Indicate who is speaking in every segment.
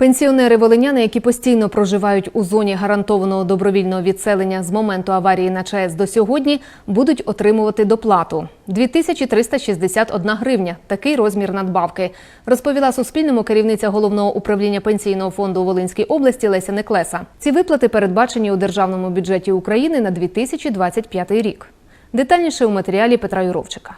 Speaker 1: Пенсіонери волиняни, які постійно проживають у зоні гарантованого добровільного відселення з моменту аварії на ЧАЕС до сьогодні, будуть отримувати доплату 2361 гривня. Такий розмір надбавки, розповіла Суспільному керівниця головного управління пенсійного фонду у Волинській області Леся Неклеса. Ці виплати передбачені у державному бюджеті України на 2025 рік. Детальніше у матеріалі Петра Юровчика.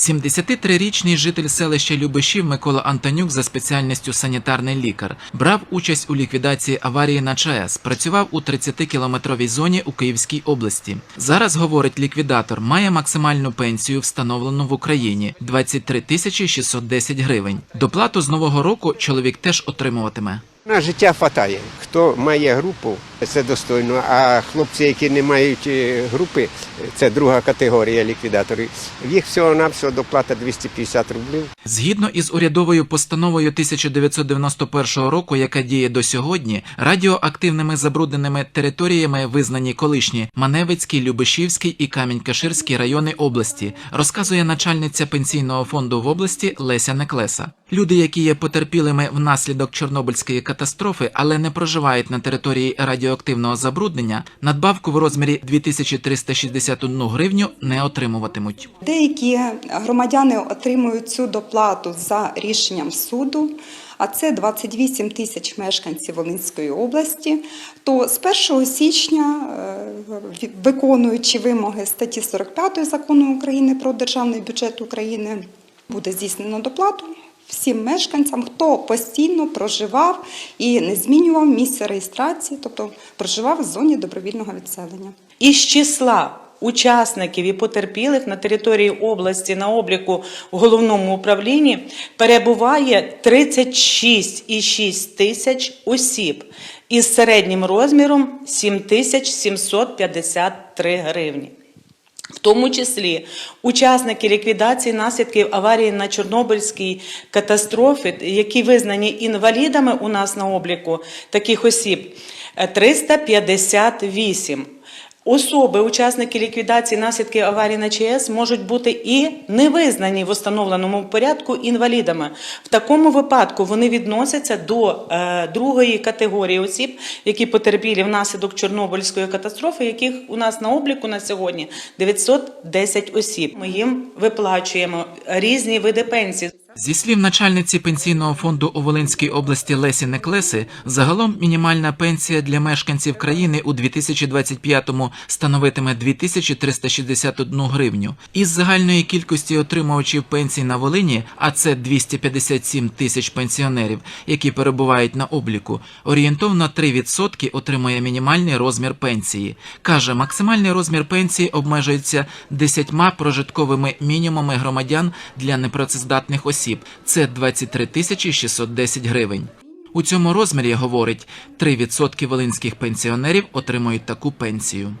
Speaker 2: 73-річний житель селища Любишів Микола Антонюк за спеціальністю санітарний лікар брав участь у ліквідації аварії на ЧАЕС, працював у 30-кілометровій зоні у Київській області. Зараз, говорить ліквідатор, має максимальну пенсію, встановлену в Україні 23 тисячі 610 гривень. Доплату з нового року чоловік теж отримуватиме.
Speaker 3: На життя хватає. Хто має групу, це достойно. А хлопці, які не мають е, групи, це друга категорія ліквідаторів. Їх всього навсього доплата 250 рублів.
Speaker 2: Згідно із урядовою постановою 1991 року, яка діє до сьогодні, радіоактивними забрудненими територіями визнані колишні Маневицький, Любешівський і Камінь-Каширський райони області, розказує начальниця пенсійного фонду в області Леся Неклеса. Люди, які є потерпілими внаслідок Чорнобильської катастрофи, але не проживають на території радіоактивного забруднення, надбавку в розмірі 2361 гривню не отримуватимуть.
Speaker 4: Деякі громадяни отримують цю доплату за рішенням суду, а це 28 тисяч мешканців Волинської області. То з 1 січня, е, виконуючи вимоги статті 45 закону України про державний бюджет України, буде здійснено доплату. Всім мешканцям, хто постійно проживав і не змінював місце реєстрації, тобто проживав в зоні добровільного відселення.
Speaker 5: Із числа учасників і потерпілих на території області на обліку в головному управлінні перебуває 36,6 тисяч осіб із середнім розміром 7753 гривні. В тому числі учасники ліквідації наслідків аварії на Чорнобильській катастрофі, які визнані інвалідами у нас на обліку таких осіб, е, 358. Особи, учасники ліквідації наслідків аварії на ЧАЕС, можуть бути і не визнані в установленому порядку інвалідами. В такому випадку вони відносяться до е, другої категорії осіб, які потерпілі внаслідок Чорнобильської катастрофи, яких у нас на обліку на сьогодні 910 осіб. Ми їм виплачуємо різні види пенсій.
Speaker 2: Зі слів начальниці пенсійного фонду у Волинській області Лесі Неклеси, загалом мінімальна пенсія для мешканців країни у 2025-му становитиме 2361 гривню. Із загальної кількості отримувачів пенсій на Волині, а це 257 тисяч пенсіонерів, які перебувають на обліку, орієнтовно 3% отримує мінімальний розмір пенсії. Каже, максимальний розмір пенсії обмежується 10 прожитковими мінімумами громадян для непрацездатних осіб. Це 23 тисячі 610 гривень. У цьому розмірі, говорить, 3% волинських пенсіонерів отримують таку пенсію.